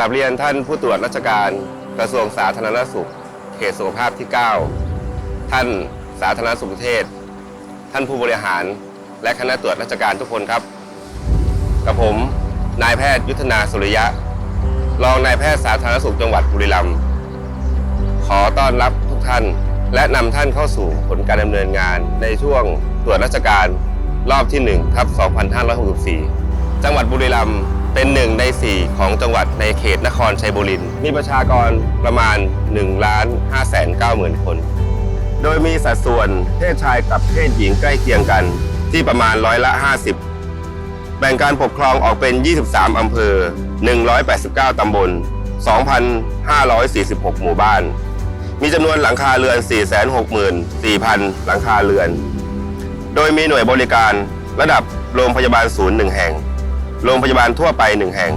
ราบเรียนท่านผู้ตรวจราชการกระทรวงสาธารณสุข เขตสุขภาพที่ 9 ท่านสาธารณสุขเทศ ท่านผู้บริหาร และคณะตรวจราชการทุกคนครับ กับผมนายแพทย์ยุทธนาสุริยะ รองนายแพทย์สาธารณสุขจังหวัดบุรีรัมย์ขอต้อนรับทุกท่าน และนำท่านเข้าสู่ผลการดำเนินงานในช่วงตรวจราชการรอบที่1ทับ2564 จังหวัดบุรีรัมย์ เป็นหนึ่งใน 4 ของจังหวัดในเขตนครชัยบุรีมีประชากรประมาณ1ล้าน5แสน9หมื่นคน โดยมีสัดส่วนเพศชายกับเพศหญิงใกล้เคียงกันที่ประมาณร้อยละ 50 แบ่งการปกครองออกเป็น 23 อำเภอ 189 ตำบล 2,546 หมู่บ้าน มีจำนวนหลังคาเรือน 464,000 หลังคาเรือน โดยมีหน่วยบริการระดับโรงพยาบาลศูนย์1แห่ง โรงพยาบาลทั่วไป 1 แห่ง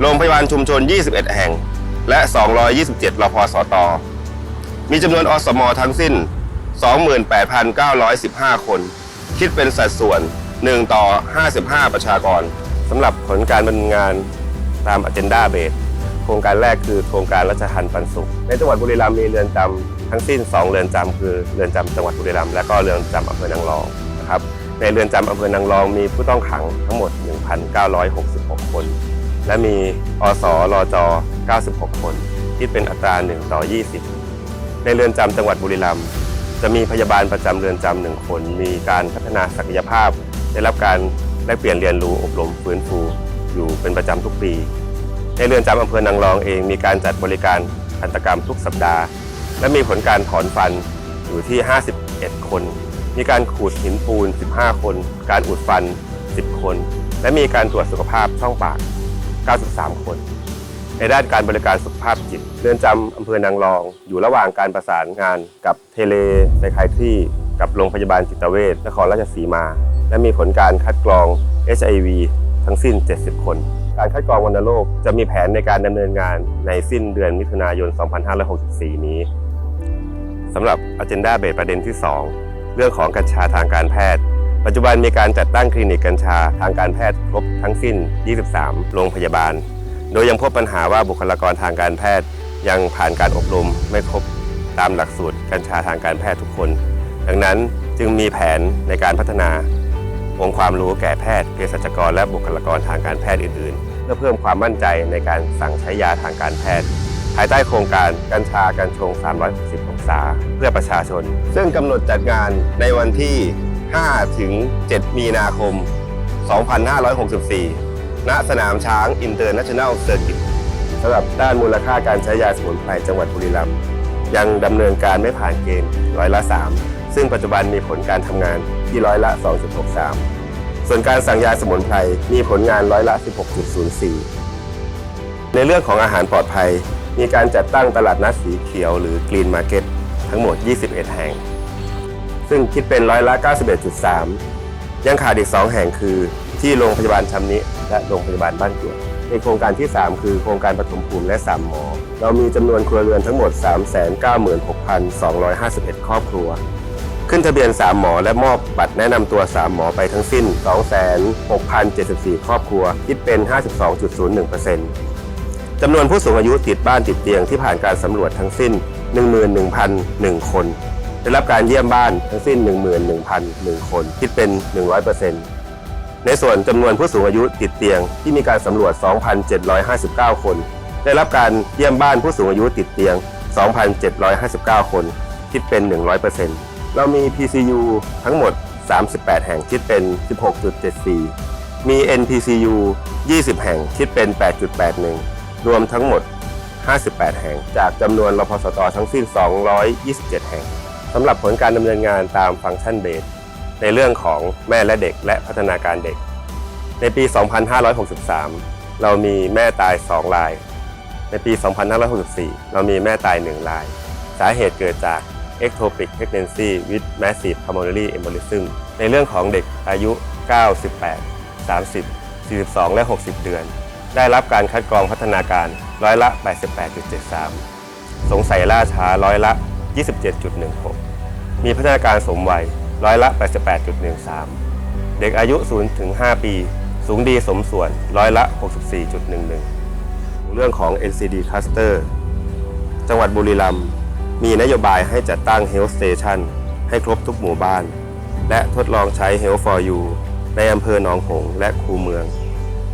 โรงพยาบาลชุมชน 21 แห่ง และ 227รพสต มีจำนวนอสมทั้งสิ้น 28,915 คน คิดเป็นสัดส่วน 1 ต่อ 55 ประชากรสำหรับผลการดำเนินงานตาม Agenda Base โครงการแรกคือโครงการรัชทันปันสุข ในจังหวัดบุรีรัมย์มีเรือนจำทั้งสิ้น 2 เรือนจำคือเรือนจำจังหวัดบุรีรัมย์และก็เรือนจำอำเภอนางรองนะครับ ในเรือนจำอำเภอนางรองมีผู้ต้องขังทั้งหมด 1,966 คน และมีอสรอจ96 คนคิดเป็นอัตรา 1 ต่อ 20 ในเรือนจำจังหวัดบุรีรัมย์จะมีพยาบาลประจำเรือนจำหนึ่งคน มีการพัฒนาศักยภาพ ได้รับการแลกเปลี่ยนเรียนรู้อบรมฟื้นฟูอยู่เป็นประจำทุกปี ในเรือนจำอำเภอนางรองเองมีการจัดบริการทันตกรรมทุกสัปดาห์ และมีผลการถอนฟันอยู่ที่ 51 คน มีการขูดหินปูน 15 คน การอุดฟัน 10 คน และมีการตรวจสุขภาพช่องปาก 93 คน ในด้านการบริการสุขภาพจิตเรือนจำอำเภอนางรอง อยู่ระหว่างการประสานงานกับเทเลไซคายทรีกับโรงพยาบาลจิตเวชนครราชสีมา และมีผลการคัดกรอง HIV ทั้งสิ้น 70 คน การคัดกรองวัณโรคจะมีแผนในการดำเนินงานในสิ้นเดือนมิถุนายน 2564 นี้สำหรับ Agenda เบสประเด็นที่ 2 เรื่องของกัญชาทางการแพทย์ ปัจจุบันมีการจัดตั้งคลินิกกัญชาทางการแพทย์ครบทั้งสิ้น 23 โรงพยาบาล โดยยังพบปัญหาว่าบุคลากรทางการแพทย์ ยังผ่านการอบรมไม่ครบตามหลักสูตรกัญชาทางการแพทย์ทุกคน ดังนั้นจึงมีแผนในการพัฒนาองค์ความรู้แก่แพทย์เภสัชกร และบุคลากรทางการแพทย์อื่นๆ เพื่อเพิ่มความมั่นใจในการสั่งใช้ยาทางการแพทย์ ภายใต้โครงการกัญชากัญชง 360 องศาเพื่อประชาชน ซึ่งกำหนดจัดงานในวันที่ 5 ถึง 7 มีนาคม 2564 ณ สนามช้างอินเตอร์เนชั่นแนลเซอร์กิตสำหรับด้านมูลค่าการใช้ยาสมุนไพรจังหวัดบุรีรัมย์ยังดำเนินการไม่ผ่านเกณฑ์ร้อยละ 3 ซึ่งปัจจุบันมีผลการทำงานที่ร้อยละ 2.63 ส่วนการสั่งยาสมุนไพรมีผลงานร้อยละ 16.04 ในเรื่องของอาหารปลอดภัย มีการจัดตั้งตลาดนัดสีเขียวหรือกรีนมาร์เก็ต ทั้งหมด 21 แห่ง ซึ่งคิดเป็นร้อยละ 91.3 ยังขาดอีก 2 แห่งคือที่โรงพยาบาลชำนิและโรงพยาบาลบ้านเกรวดในโครงการที่ 3 คือโครงการปฐมภูมิและ 3 หมอ เรามีจำนวนครัวเรือนทั้งหมด 396,251 ครอบครัว ขึ้นทะเบียน 3 หมอและมอบบัตรแนะนำตัว 3 หมอไปทั้งสิ้น 26,074 ครอบครัว คิดเป็น 52.01% จำนวนผู้สูงอายุติดบ้านติดเตียงที่ผ่านการสำรวจทั้งสิ้น 11,001 คน ได้รับการเยี่ยมบ้านทั้งสิ้น 11,001 คนคิดเป็น 100%ในส่วนจำนวนผู้สูงอายุติดเตียงที่มีการสำรวจ 2,759 คน ได้รับการเยี่ยมบ้านผู้สูงอายุติดเตียง 2,759 คนคิดเป็น 100%เรามี PCU ทั้งหมด 38 แห่งคิดเป็น 16.74 มี NPCU 20 แห่งคิดเป็น 8.81 รวมทั้งหมด 58 แห่ง จากจำนวนรพสตทั้งสิ้น 227 แห่งสำหรับผลการดำเนินงานตามฟังก์ชันเบสในเรื่องของแม่และเด็กและพัฒนาการเด็ก ในปี 2563 เรามีแม่ตาย 2 ราย ในปี 2564 เรามีแม่ตาย 1 ราย สาเหตุเกิดจาก ectopic pregnancy with massive pulmonary embolism ในเรื่องของเด็กอายุ98 30 42 และ 60 เดือน ได้รับการคัดกรองพัฒนาการร้อยละ 88.73 สงสัยล่าช้าร้อยละ 27.16 มีพัฒนาการสมวัยร้อยละ 88.13 เด็กอายุ 0 ถึง 5 ปี สูงดีสมส่วนร้อยละ 64.11 เรื่องของ NCD Cluster จังหวัดบุรีรัมย์มีนโยบายให้จัดตั้ง Health Station ให้ครบทุกหมู่บ้าน และทดลองใช้ Health for You ในอำเภอหนองหงและคูเมือง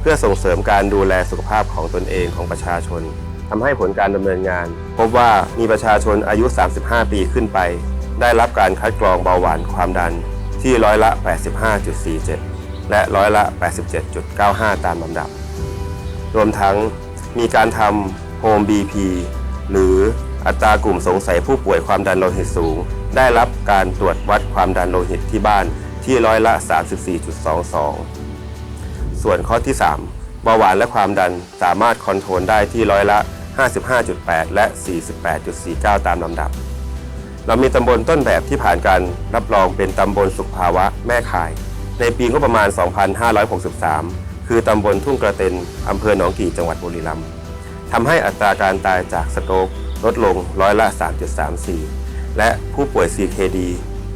เพื่อส่งเสริมการดูแลสุขภาพของตนเองของประชาชนทำให้ผลการดำเนินงาน พบว่ามีประชาชนอายุ 35 ปีขึ้นไป ได้รับการคัดกรองเบาหวานความดันที่ร้อยละ 85.47 และร้อยละ 87.95 ตามลำดับ รวมทั้งมีการทำโฮม BP หรืออัตรากลุ่มสงสัยผู้ป่วยความดันโลหิตสูง ได้รับการตรวจวัดความดันโลหิตที่บ้านที่ร้อยละ 34.22 ส่วนข้อที่ 3 เบาหวานและความดันสามารถคอนโทรลได้ที่ร้อยละ 55.8 และ 48.49 ตามลำดับ เรามีตำบลต้นแบบที่ผ่านการรับรองเป็นตำบลสุขภาวะแม่ข่าย ในปีงบประมาณ 2563 คือตำบลทุ่งกระเต็นอำเภอหนองกี่จังหวัดบุรีรัมย์ทำให้อัตราการตายจากสโตรกลดลงร้อยละ 3.34 และผู้ป่วย CKD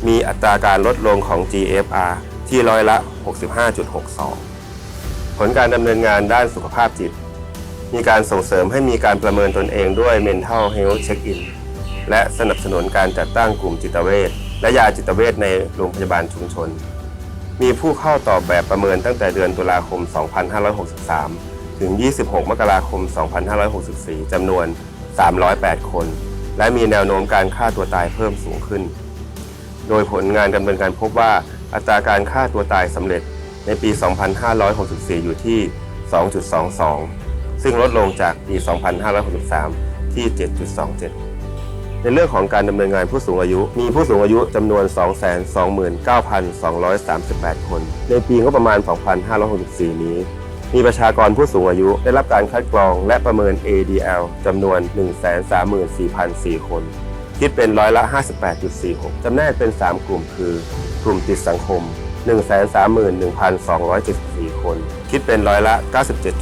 มีอัตราการลดลงของ GFR ที่ร้อยละ 65.62 ผลการดำเนินงานด้านสุขภาพจิต มีการส่งเสริมให้มีการประเมินตนเองด้วย Mental Health Check-in และสนับสนุนการจัดตั้งกลุ่มจิตเวชและยาจิตเวชในโรงพยาบาลชุมชน มีผู้เข้าตอบแบบประเมินตั้งแต่เดือนตุลาคม 2563 ถึง 26 มกราคม 2564 จำนวน 308 คน และมีแนวโน้มการฆ่าตัวตายเพิ่มสูงขึ้น โดยผลงานดำเนินการพบว่าอัตราการฆ่าตัวตายสำเร็จ ในปี 2564 อยู่ที่ 2.22 ซึ่งลดลงจากปี 2563 ที่ 7.27 ในเรื่องของการดำเนินงานผู้สูงอายุ มีผู้สูงอายุจำนวน 229,238 คน ในปีงบประมาณ 2564 นี้ มีประชากรผู้สูงอายุได้รับการคัดกรองและประเมิน ADL จำนวน 134,004 คน คิดเป็นร้อยละ 58.46 จำแนกเป็น 3 กลุ่มคือ กลุ่มติดสังคม 131,274 คน คิดเป็นร้อยละ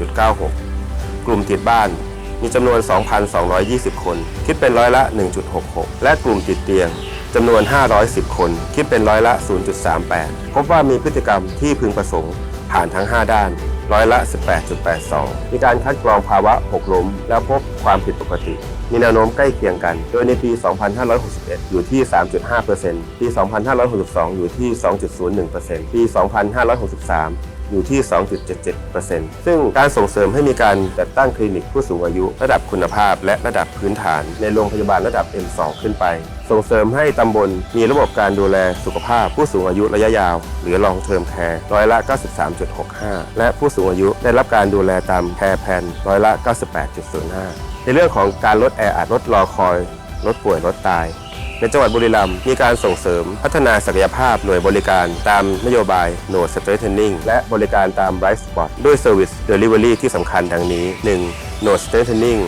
97.96 กลุ่มติดบ้านมีจำนวน 2,220 คน คิดเป็นร้อยละ 1.66 และกลุ่มติดเตียงจำนวน 510 คน คิดเป็นร้อยละ 0.38 พบว่ามีพฤติกรรมที่พึงประสงค์ผ่านทั้ง 5 ด้าน ร้อยละ 18.82 มีการคัดกรองภาวะหกล้ม แล้วพบความผิดปกติ มีแนวโน้มใกล้เคียงกัน โดยในปี 2561 อยู่ที่ 3.5%ปี 2562 อยู่ที่ 2.01%ปี 2563 อยู่ที่ 2.77%ซึ่งการส่งเสริมให้มีการจัดตั้งคลินิกผู้สูงอายุ ระดับคุณภาพ และระดับพื้นฐาน ในโรงพยาบาลระดับ M2 ขึ้นไป ส่งเสริมให้ตำบลมีระบบการดูแลสุขภาพ ผู้สูงอายุระยะยาว หรือ long term care ร้อยละ 93.65 และผู้สูงอายุได้รับการดูแลตามแคร์แพนร้อยละ 98.05 ในเรื่องของการลดแออัดลดรอคอยลดป่วยลดตาย ในจังหวัดบุรีรัมย์มีการส่งเสริมพัฒนาศักยภาพหน่วยบริการตามนโยบาย No Strengthening และบริการตาม Bright Spot ด้วย Service Delivery ที่สำคัญดังนี้ 1. No Strengthening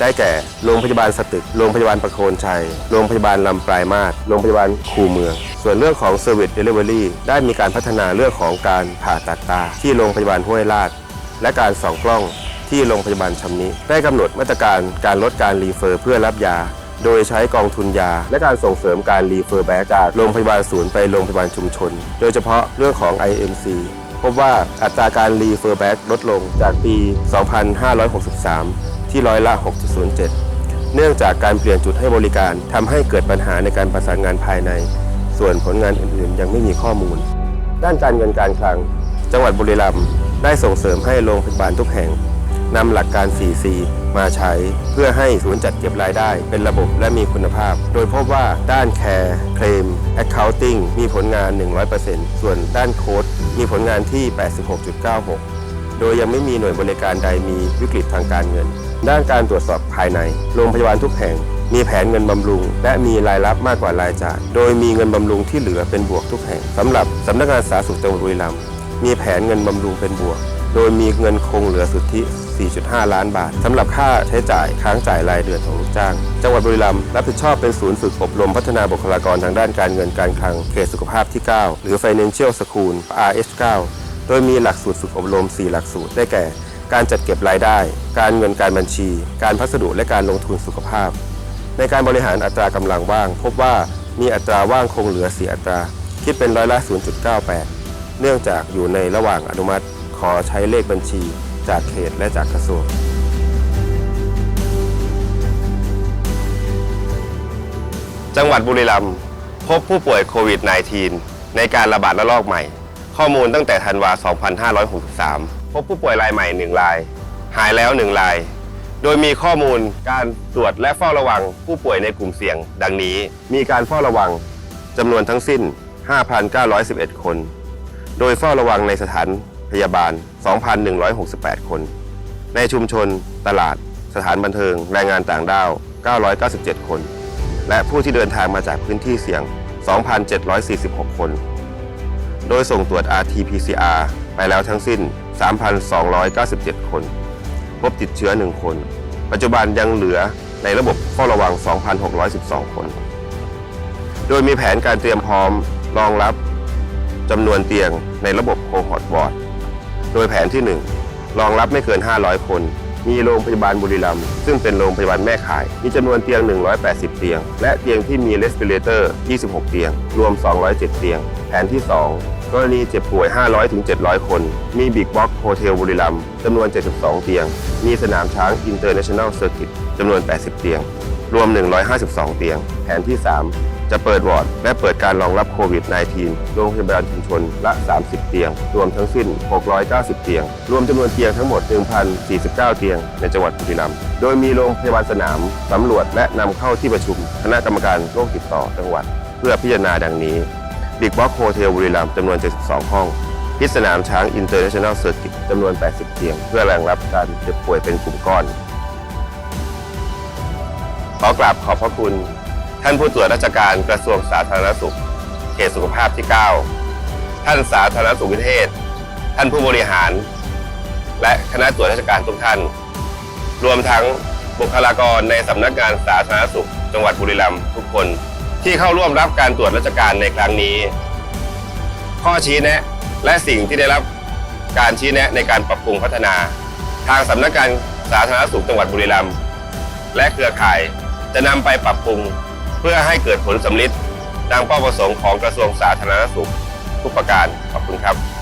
ได้แก่ โรงพยาบาลสตึก โรงพยาบาลประโคนชัย โรงพยาบาลลำปลายมาศโรงพยาบาลคูเมือง ส่วนเรื่องของ Service Delivery ได้มีการพัฒนาเรื่องของการผ่าตัดตา ที่โรงพยาบาลห้วยลาด และการส่องกล้องที่โรงพยาบาลชำนิ ได้กำหนดมาตรการการลดการรีเฟอร์เพื่อรับยา โดยใช้กองทุนยา และการส่งเสริมการรีเฟอร์แบ็กจากโรงพยาบาลศูนย์ไปโรงพยาบาลชุมชน โดยเฉพาะเรื่องของ IMC พบว่าอัตราการรีเฟอร์แบ็กลดลงจากปี 2563 ที่ร้อยละ 6.07 เนื่องจากการเปลี่ยนจุดให้บริการทำให้เกิดปัญหาในการประสานงานภายใน ส่วนผลงานอื่นๆ ยังไม่มีข้อมูล ด้านการเงินการคลัง จังหวัดบุรีรัมย์ได้ส่งเสริมให้โรงพยาบาลทุกแห่ง นำหลักการ 4C มาใช้เพื่อให้ศูนย์จัดเก็บรายได้เป็นระบบและมีคุณภาพ โดยพบว่าด้าน Care Claim Accounting มีผลงาน 100%ส่วนด้านโค้ดมีผลงานที่ 86.96 โดยยังไม่มีหน่วยบริการใดมีวิกฤตทางการเงิน ด้านการตรวจสอบภายใน โรงพยาบาลทุกแห่ง มีแผนเงินบำรุง และมีรายรับมากกว่ารายจ่าย โดยมีเงินบำรุงที่เหลือเป็นบวกทุกแห่งสำหรับสำนักงานสาธารณสุขจังหวัดบุรีรัมย์มีแผนเงินบำรุงเป็นบวก โดยมีเงินคงเหลือสุทธิ 4.5 ล้านบาทสำหรับค่าใช้จ่ายค้างจ่ายรายเดือนของลูกจ้าง จังหวัดบุรีรัมย์รับผิดชอบเป็นศูนย์ฝึกอบรมพัฒนาบุคลากรทางด้านการเงินการคลังเขตสุขภาพที่ 9 หรือ Financial School RH9 โดยมีหลักสูตรฝึกอบรม 4 หลักสูตรได้แก่ การจัดเก็บรายได้ การเงินการบัญชี การพัสดุและการลงทุนสุขภาพ ในการบริหารอัตรากำลังว่าง พบว่ามีอัตราว่างคงเหลือ 4 อัตราคิดเป็นร้อยละ 0.98 เนื่องจากอยู่ในระหว่างอนุมัติขอใช้เลขบัญชี จากเขตและจากกระทรวงจังหวัดบุรีรัมย์พบผู้ป่วยโควิด -19 ในการระบาดระลอกใหม่ ข้อมูลตั้งแต่ธันวา 2563 พบผู้ป่วยรายใหม่ 1 ราย หายแล้ว 1 ราย โดยมีข้อมูลการตรวจและเฝ้าระวังผู้ป่วยในกลุ่มเสี่ยง ดังนี้ มีการเฝ้าระวังจำนวนทั้งสิ้น 5,911 คน โดยเฝ้าระวังในสถานพยาบาล 2,168 คน ในชุมชน ตลาด สถานบันเทิง แรงงานต่างด้าว 997 คน และผู้ที่เดินทางมาจากพื้นที่เสี่ยง 2,746 คน โดยส่งตรวจ RT-PCR ไปแล้วทั้งสิ้น 3,297 คน พบติดเชื้อ 1 คน ปัจจุบันยังเหลือในระบบเฝ้าระวัง 2,612 คน โดยมีแผนการเตรียมพร้อมรองรับจำนวนเตียงในระบบโคฮอตวอร์ด โดยแผนที่ 1 รองรับไม่เกิน 500 คน มีโรงพยาบาลบุรีรัมย์ซึ่งเป็นโรงพยาบาลแม่ข่าย มีจำนวนเตียง 180 เตียง และเตียงที่มีเรสปิเลเตอร์ 26 เตียง รวม 207 เตียง แผนที่ 2 กรณีเจ็บป่วย 500ถึง700 คน มีบิ๊กบ็อกโฮเทลบุรีรัมย์จำนวน 72 เตียง มีสนามช้างอินเตอร์เนชั่นแนลเซอร์กิตจำนวน 80 เตียง รวม 152 เตียง แผนที่ 3 จะเปิดวอร์ดและเปิดการรองรับโควิด -19 โรงพยาบาลชุมชนละ 30 เตียง รวมทั้งสิ้น 690 เตียง รวมจำนวนเตียงทั้งหมด 1,049 เตียง ในจังหวัดบุรีรัมย์ โดยมีโรงพยาบาลสนามสำรวจและนำเข้าที่ประชุมคณะกรรมการโรคติดต่อจังหวัด เพื่อพิจารณาดังนี้บิ๊กบ็อกโฮเทลบุรีรัมย์จำนวน 72 ห้องพิษสนามช้างอินเตอร์เนชั่นแนลเซอร์กิตจำนวน 80 เตียง เพื่อรองรับการเจ็บป่วยเป็นกลุ่มก้อน ขอกราบขอบพระคุณ ท่านผู้ตรวจราชการกระทรวงสาธารณสุข เขตสุขภาพที่ 9 ท่านสาธารณสุขวิเทศ ท่านผู้บริหาร และคณะตรวจราชการทุกท่าน รวมทั้งบุคลากรในสำนักงานสาธารณสุข จังหวัดบุรีรัมย์ทุกคน ที่เข้าร่วมรับการตรวจราชการในครั้งนี้ ข้อชี้แนะ และสิ่งที่ได้รับการชี้แนะในการปรับปรุงพัฒนา ทางสำนักงานสาธารณสุขจังหวัดบุรีรัมย์และเครือข่ายจะนำไปปรับปรุง พื่อให้เกิดผลสำลิดตามเป้าประสงค์ของกระทรวงสาธารณสุขทุกประการขอบคุณครับ